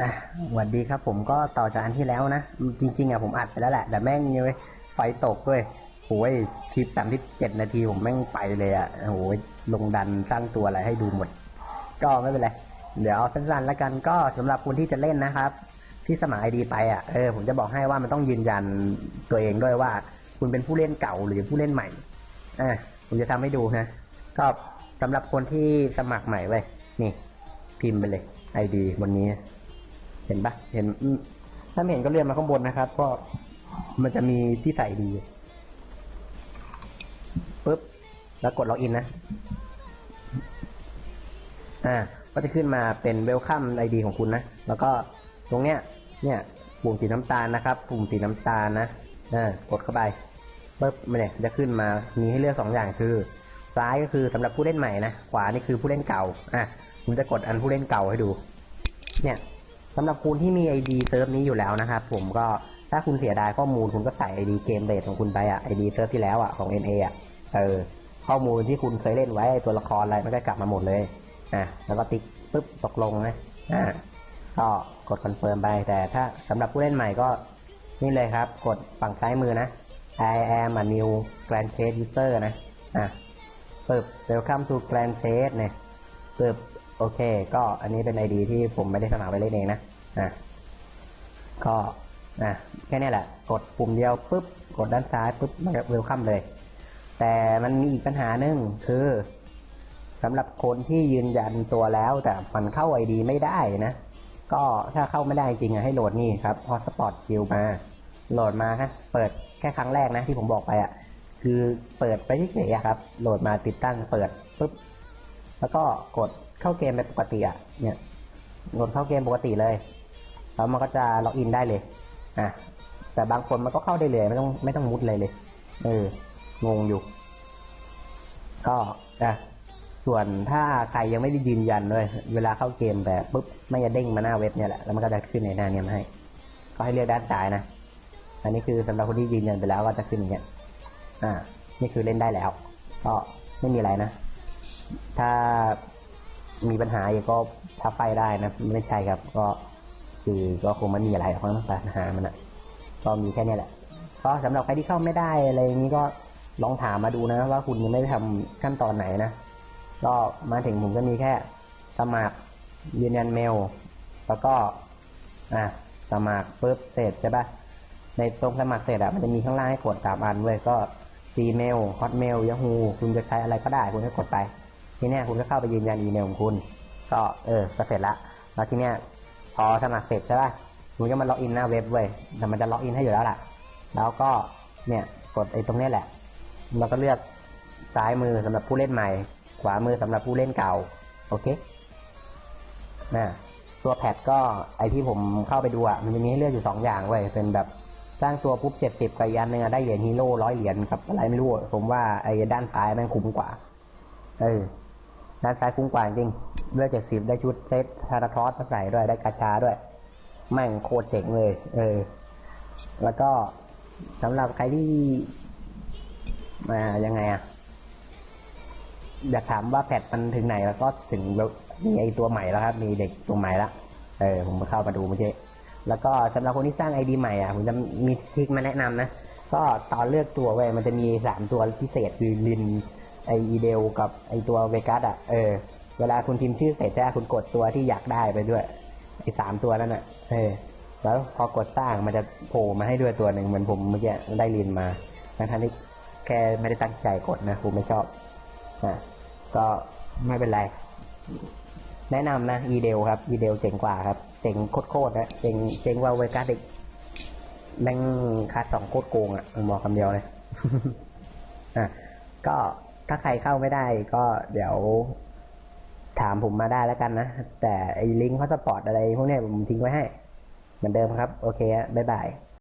อะสวัสดีครับผมก็ต่อจากอันที่แล้วนะ จริง ๆอะผมอัดไปแล้วแหละ แต่แม่งยังไฟตกด้วยโอ้ยคลิปสามที่เจ็ดนาทีผมแม่งไปเลยอะโอ้ยลงดันสร้างตัวอะไรให้ดูหมด ก็ไม่เป็นไร เดี๋ยวเอาสั้นๆแล้วกันก็สำหรับคนที่จะเล่นนะครับ ที่สมัครไอดีไปอะเออผมจะบอกให้ว่ามันต้องยืนยันตัวเองด้วยว่า คุณเป็นผู้เล่นเก่าหรือผู้เล่นใหม่อะผมจะทำให้ดูนะก็สำหรับคนที่สมัครใหม่เว้ยนี่ พิมพ์ไปเลยไอดีบนนี้ เห็นปะเห็นถ้าไม่เห็นก็เลื่อนมาข้างบนนะครับ ก็มันจะมีที่ใส่ดีปุ๊บแล้วกดล็อกอินนะ อ่า ก็จะขึ้นมาเป็นเวลคัมไอดีของคุณนะ แล้วก็ตรงเนี้ย เนี่ยปุ่มสีน้ำตาลนะครับ ปุ่มสีน้ำตาลนะอ่ากดเข้าไปปุ๊บมันเนี่ยจะขึ้นมา มีให้เลือกสองอย่างคือ ซ้ายก็คือสำหรับผู้เล่นใหม่นะ ขวานี่คือผู้เล่นเก่า อะผมจะกดอันผู้เล่นเก่าให้ดู เนี่ย สำหรับคุณที่มีไอดีเซิร์ฟนี้อยู่แล้วนะครับผมก็ถ้าคุณเสียดายข้อมูลคุณก็ใส่ไอดีเกมเบสของคุณไปอะไอดีเซิร์ฟที่แล้วอะของ NA อะเออข้อมูลที่คุณเคยเล่นไว้ตัวละครอะไรมันก็กลับมาหมดเลยอะแล้วก็ติ๊กปุ๊บตกลงนะอ่าก็กดคอนเฟิร์มไปแต่ถ้าสำหรับผู้เล่นใหม่ก็นี่เลยครับ กดฝั่งซ้ายมือนะ I am a new Grand Chase user นะอะปึ๊บ welcome to Grand Chase เนี่ยปึ๊บ โอเค ก็อันนี้เป็นไอดีที่ผมไม่ได้สมัครไปเล่นเองนะอะก็อะแค่นี้แหละ กดปุ่มเดียวปุ๊บ กดด้านซ้ายปุ๊บ มันจะเวลคัมเลย แต่มันมีอีกปัญหาหนึ่งคือสำหรับคนที่ยืนยันตัวแล้วแต่มันเข้าไอดีไม่ได้นะ ก็ถ้าเข้าไม่ได้จริงอะให้โหลดนี่ครับ Hotspot Guild มา โหลดมาฮะ เปิดแค่ครั้งแรกนะที่ผมบอกไปอะ่ะ คือเปิดไปเฉยๆอะครับ โหลดมาติดตั้งเปิดปุ๊บ แล้วก็กดเข้าเกมเป็นปกติอะเนี่ยกดเข้าเกมปกติเลยแล้วมันก็จะล็อกอินได้เลยอะแต่บางคนมันก็เข้าได้เลยไม่ต้องไม่ต้องมุดเลยเลยเอองงอยู่ ก็อะส่วนถ้าใครยังไม่ได้ยืนยันเลยเวลาเข้าเกมแบบปุ๊บไม่จะเด้งมาหน้าเว็บเนี่ยแหละแล้วมันก็จะขึ้นในหน้าเนี้ยมาให้ ก็ให้เลือกด้านซ้ายนะอันนี้คือสำหรับคนที่ยืนยันไปแล้วก็จะขึ้นอย่างเงี้ยอ่า นี่คือเล่นได้แล้ว ก็ไม่มีอะไรนะ ถ้ามีปัญหาอีกก็ทับไฟได้นะไม่ใช่ครับ ก็คือก็คงไม่มีอะไรเพราะมันปัญหามันอะก็มีแค่นี้แหละก็สำหรับใครที่เข้าไม่ได้อะไรอย่างนี้ก็ลองถามมาดูนะ ว่าคุณยังไม่ได้ทำขั้นตอนไหนนะก็มาถึงผมก็มีแค่สมัครยืนยันเมล แล้วก็อะสมัครปุ๊บเสร็จใช่ปะในตรงสมัครเสร็จอะมันจะมีข้างล่างให้กดสามอันเว้ยก็ Gmail Hotmail Yahoo คุณจะใช้อะไรก็ได้คุณก็กดไป ทีเนี้ยคุณก็เข้าไปยืนยันอีเมลของคุณ ก็เออก็เสร็จละแล้วทีเนี้ยพอสมัครเสร็จใช่ป่ะคุณก็มาล็อกอินหน้าเว็บเว้ยแต่มันจะล็อกอินให้อยู่แล้วล่ะ แล้วก็เนี่ยกดไอ้ตรงนี้แหละแล้วก็เลือกซ้ายมือสำหรับผู้เล่นใหม่ ขวามือสำหรับผู้เล่นเก่า โอเคนะตัวแพดก็ไอที่ผมเข้าไปดูอะมันจะมีให้เลือกอยู่สองอย่างเว้ยเป็นแบบสร้างตัวปุ๊บเจ็ดสิบกับอีกอันหนึ่งอะได้เหรียญฮีโร่ร้อยเหรียญกับอะไรไม่รู้ ผมว่าไอ้ด้านซ้ายม่งคุ้มกว่า เออ ด้านซ้ายคุ้มกว่าจริงเลือกเจ็ดสิบได้ชุดเซตทาราทอสมาใส่ด้วยได้กาชาด้วย แม่งโคตรเจ๋งเลย เออ แล้วก็สำหรับใครที่มายังไงอะอยากถามว่าแพทมันถึงไหนแล้วก็ถึงมีไอตัวใหม่แล้วครับ มีเด็กตัวใหม่ละเออ ผมมาเข้ามาดูเมื่อกี้แล้วก็สำหรับคนที่สร้างไอดีใหม่อะผมจะมีทริคมาแนะนำนะ ก็ตอนเลือกตัวเว้ยมันจะมีสามตัวพิเศษคือลิน ไออีเดลกับไอตัวเวกัสอะเออ เวลาคุณพิมพ์ชื่อเสร็จใช่ไหมคุณกดตัวที่อยากได้ไปด้วย ไอสามตัวนั้นอะ เออ แล้วพอกดสร้างมันจะโผล่มาให้ด้วยตัวหนึ่งเหมือนผมเมื่อกี้ได้ลินมาทั้งที่แค่ไม่ได้ตั้งใจกดนะผมไม่ชอบอะก็ไม่เป็นไร แนะนำนะอีเดลครับอีเดลเจ๋งกว่าครับเจ๋งโคตรๆนะเจ๋งเจ๋งว่าเวกัสอีกแม่งคัดสองโคตรโกงอะบอกคำเดียวเลยอะก็ ถ้าใครเข้าไม่ได้ก็เดี๋ยวถามผมมาได้แล้วกันนะ แต่ไอ้ลิงก์พาสปอร์ตอะไรพวกเนี้ยผมทิ้งไว้ให้ เหมือนเดิมครับ โอเคบ๊ายบาย